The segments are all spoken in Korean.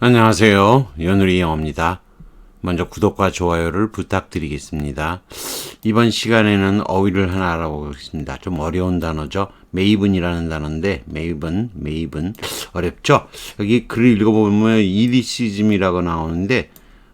안녕하세요. 연우리 영어입니다. 먼저 구독과 좋아요를 부탁드리겠습니다. 이번 시간에는 어휘를 하나 알아보겠습니다. 좀 어려운 단어죠. 메이븐이라는 단어인데 메이븐, 메이븐 어렵죠? 여기 글을 읽어보면 이디시즘이라고 나오는데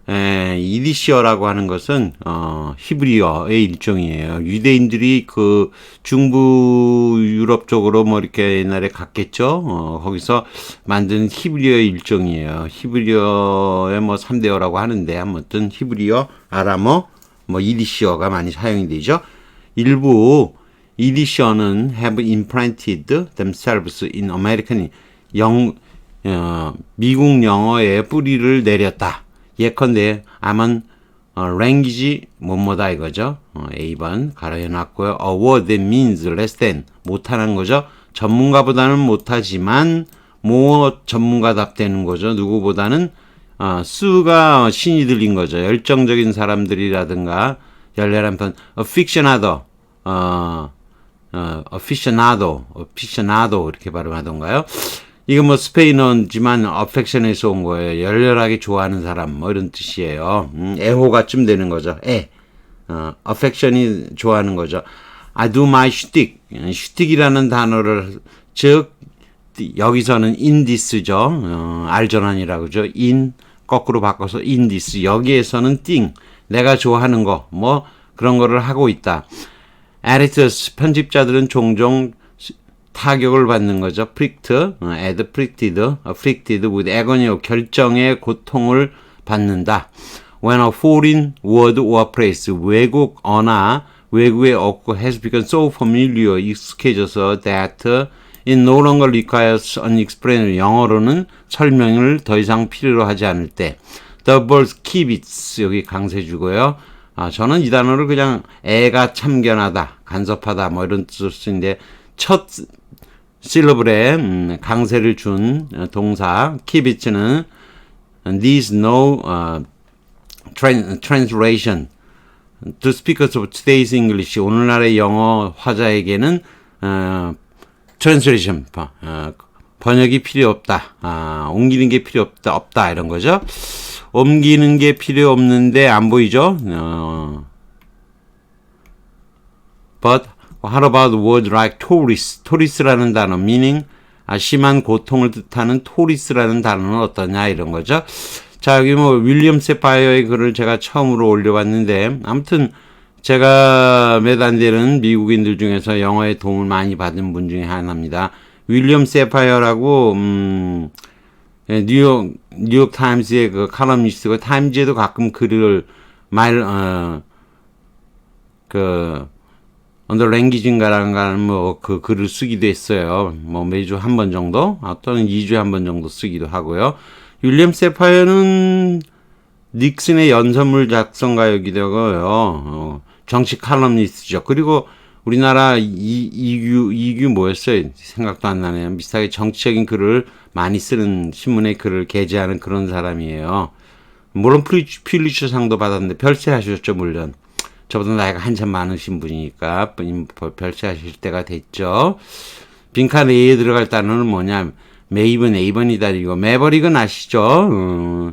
에, 이디시어라고 하는 것은 어, 히브리어의 일종이에요. 유대인들이 그 중부 유럽 쪽으로 뭐 이렇게 옛날에 갔겠죠. 어, 거기서 만든 히브리어의 일종이에요. 히브리어의 뭐 3대어라고 하는데 아무튼 히브리어, 아람어, 뭐 이디시어가 많이 사용이 되죠. 일부 이디시어는 have implanted themselves in American 영 어, 미국 영어에 뿌리를 내렸다. 예컨대 암은 어, language 뭐뭐다 이거죠. 어, A번 가로 해놨고요. A word that means less than 못하는 거죠. 전문가보다는 못하지만 뭐 전문가답되는 거죠. 누구보다는 어, 수가 신이 들린 거죠. 열정적인 사람들이라든가 열렬한 편 aficionado 어, 어, aficionado, aficionado 이렇게 발음하던가요? 이거 뭐 스페인어지만 어펙션에서 온 거예요. 열렬하게 좋아하는 사람 뭐 이런 뜻이에요. 음, 애호가 좀 되는 거죠. 애. 어, 어펙션이 좋아하는 거죠. I do my shtick. shtick이라는 단어를 즉 여기서는 this죠. 어, 알전환이라고 그러죠. in 거꾸로 바꿔서 this. 여기에서는 thing. 내가 좋아하는 거 뭐 그런 거를 하고 있다. 에리트스 편집자들은 종종 타격을 받는 거죠. 프릭트, ad afflicted, afflicted with agony, 결정의 고통을 받는다. When a foreign word or phrase, 외국 언어나 외국의 어구 has become so familiar, 익숙해져서 that it no longer requires an explanation. 영어로는 설명을 더 이상 필요로 하지 않을 때. The birds keep it. 여기 강세 주고요. 아, 저는 이 단어를 그냥 애가 참견하다, 간섭하다, 뭐 이런 쓰는데, 첫 실러블에 음, 강세를 준 동사 키비츠는 needs no uh, tran, translation. to speakers of today's English. 오늘날의 영어 화자에게는 어, translation 어, 번역이 필요 없다. 아, 옮기는 게 필요 없다 없다 이런 거죠. 옮기는 게 필요 없는데 안 보이죠? 어, but What about word like tourist? 토리스라는 단어, meaning 아, 심한 고통을 뜻하는 토리스라는 단어는 어떠냐 이런 거죠. 자 여기 뭐 윌리엄 세파이어의 글을 제가 처음으로 올려봤는데 아무튼 제가 몇안 되는 미국인들 중에서 영어에 도움을 많이 받은 분 중에 하나입니다. 윌리엄 세파이어라고 음, 예, 뉴욕 뉴욕 타임스의 그 칼럼니스트고 타임즈에도 가끔 글을 말 어, 그 언더 랭귀지인가라는 뭐그 글을 쓰기도 했어요. 뭐 매주 한 번 정도, 아, 또는 2주에 한 번 정도 쓰기도 하고요. 윌리엄 세파이어는 닉슨의 연설물 작성가이기도 하고요. 어, 정치 칼럼니스트죠. 그리고 우리나라 이, 이규, 이규 뭐였어요? 생각도 안 나네요. 비슷하게 정치적인 글을 많이 쓰는 신문에 글을 게재하는 그런 사람이에요. 물론 퓰리처 상도 받았는데 별세하셨죠, 물론. 저보다 나이가 한참 많으신 분이니까 별세하실 때가 됐죠. 빈칸 A에 들어갈 단어는 뭐냐? 메이븐 A번이다 이거 매버릭은 아시죠? 어,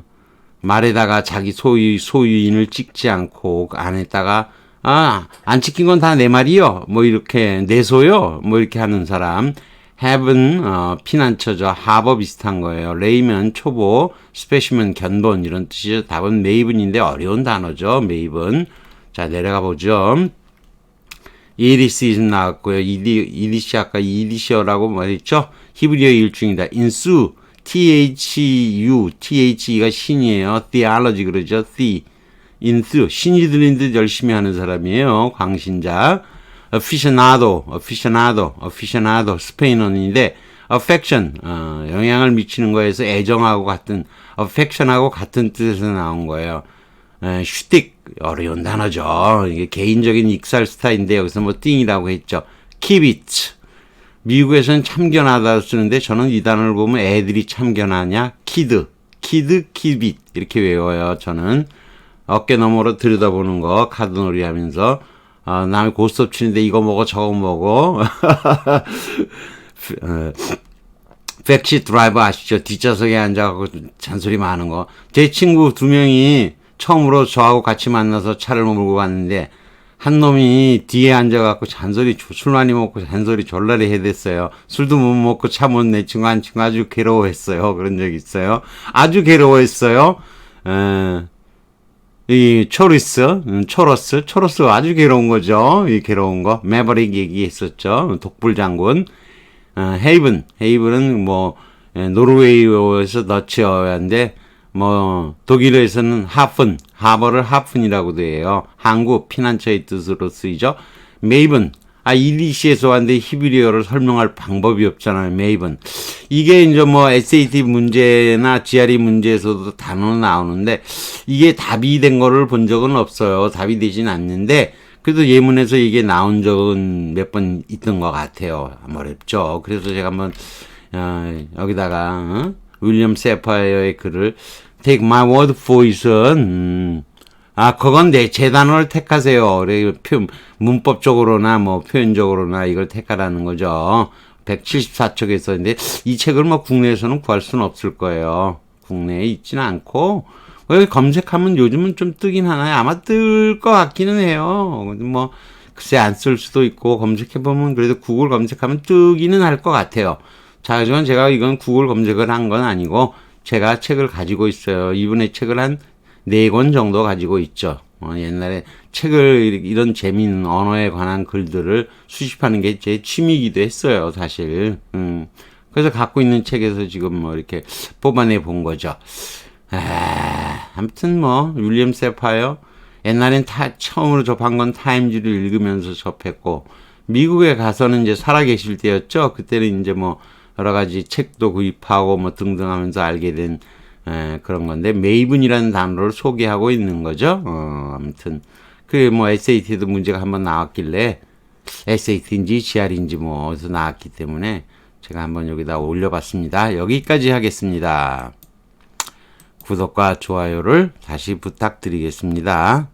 말에다가 자기 소유 소유인을 찍지 않고 그 안에다가 아 안 찍힌 건 다 내 말이요. 뭐 이렇게 내 소요. 뭐 이렇게 하는 사람. have은 어, 피난처죠. 하버 비슷한 거예요. 레이면 초보, 스페시면 견본 이런 뜻이죠. 답은 메이븐인데 어려운 단어죠. 메이븐. 자, 내려가 보죠. EDC 나왔고요. ED, EDC 아까 EDC라고 말했죠? 히브리어 일중이다. 인수, THU, THE가 신이에요. theology 그러죠. the, 인수, 신이 들린 듯 열심히 하는 사람이에요. 광신자. aficionado, aficionado, aficionado, 스페인어인데, affection, 어, 영향을 미치는 거에서 애정하고 같은, affection하고 같은 뜻에서 나온 거예요. 에, 슈틱, 어려운 단어죠. 이게 개인적인 익살 스타일인데 여기서 뭐 띵이라고 했죠. 키비츠. 미국에서는 참견하다 쓰는데 저는 이 단어를 보면 애들이 참견하냐? 키드. 키드, 키빗. 이렇게 외워요. 저는 어깨 너머로 들여다보는 거 카드놀이 하면서 어, 남이 고스톱 치는데 이거 먹어 저거 먹어. 백시 드라이버 아시죠? 뒷좌석에 앉아갖고 잔소리 많은 거. 제 친구 두 명이 처음으로 저하고 같이 만나서 차를 몰고 갔는데 한 놈이 뒤에 앉아갖고 잔소리 조- 술 많이 먹고 잔소리 졸라리 해댔어요. 술도 못 먹고 차 못 내 친구 한 친구 아주 괴로워했어요. 그런 적 있어요. 아주 괴로워했어요. 에, 이 초리스, 음, 초러스, 초러스 아주 괴로운 거죠. 이 괴로운 거. 매버릭 얘기했었죠. 독불 장군. 어, 헤이븐, 헤이븐은 뭐 에, 노르웨이어에서 너치어야인데 뭐 독일어에서는 하픈, 하버를 하픈이라고도 해요. 한국 피난처의 뜻으로 쓰이죠. 메이븐, 아 이리시에서 왔는데 히브리어를 설명할 방법이 없잖아요. 메이븐. 이게 이제 뭐 SAT 문제나 GRE 문제에서도 단어 나오는데 이게 답이 된 거를 본 적은 없어요. 답이 되진 않는데 그래도 예문에서 이게 나온 적은 몇 번 있던 것 같아요. 어렵죠. 그래서 제가 한번 어, 여기다가 어? 윌리엄 세파이어의 글을 Take my word for it은 음, 아 그건 내제 단어를 택하세요. 표, 문법적으로나 뭐 표현적으로나 이걸 택하라는 거죠. 174쪽에 있었는데 이 책을 뭐 국내에서는 구할 수는 없을 거예요. 국내에 있지는 않고 왜 검색하면 요즘은 좀 뜨긴 하나요? 아마 뜰 것 같기는 해요. 근데 뭐 글쎄 안 쓸 수도 있고 검색해 보면 그래도 구글 검색하면 뜨기는 할 것 같아요. 자, 하지만 제가 이건 구글 검색을 한 건 아니고 제가 책을 가지고 있어요. 이분의 책을 한 네 권 정도 가지고 있죠. 어, 옛날에 책을 이런 재미있는 언어에 관한 글들을 수집하는 게 제 취미이기도 했어요, 사실. 음. 그래서 갖고 있는 책에서 지금 뭐 이렇게 뽑아내 본 거죠. 아, 아무튼 뭐 윌리엄 세파요. 옛날엔 타, 처음으로 접한 건 타임즈를 읽으면서 접했고 미국에 가서는 이제 살아 계실 때였죠. 그때는 이제 뭐 여러 가지 책도 구입하고 뭐 등등 하면서 알게 된 에, 그런 건데 메이븐이라는 단어를 소개하고 있는 거죠. 어, 아무튼 그 뭐 SAT도 문제가 한번 나왔길래 SAT인지 GR인지 뭐 어디서 나왔기 때문에 제가 한번 여기다 올려봤습니다. 여기까지 하겠습니다. 구독과 좋아요를 다시 부탁드리겠습니다.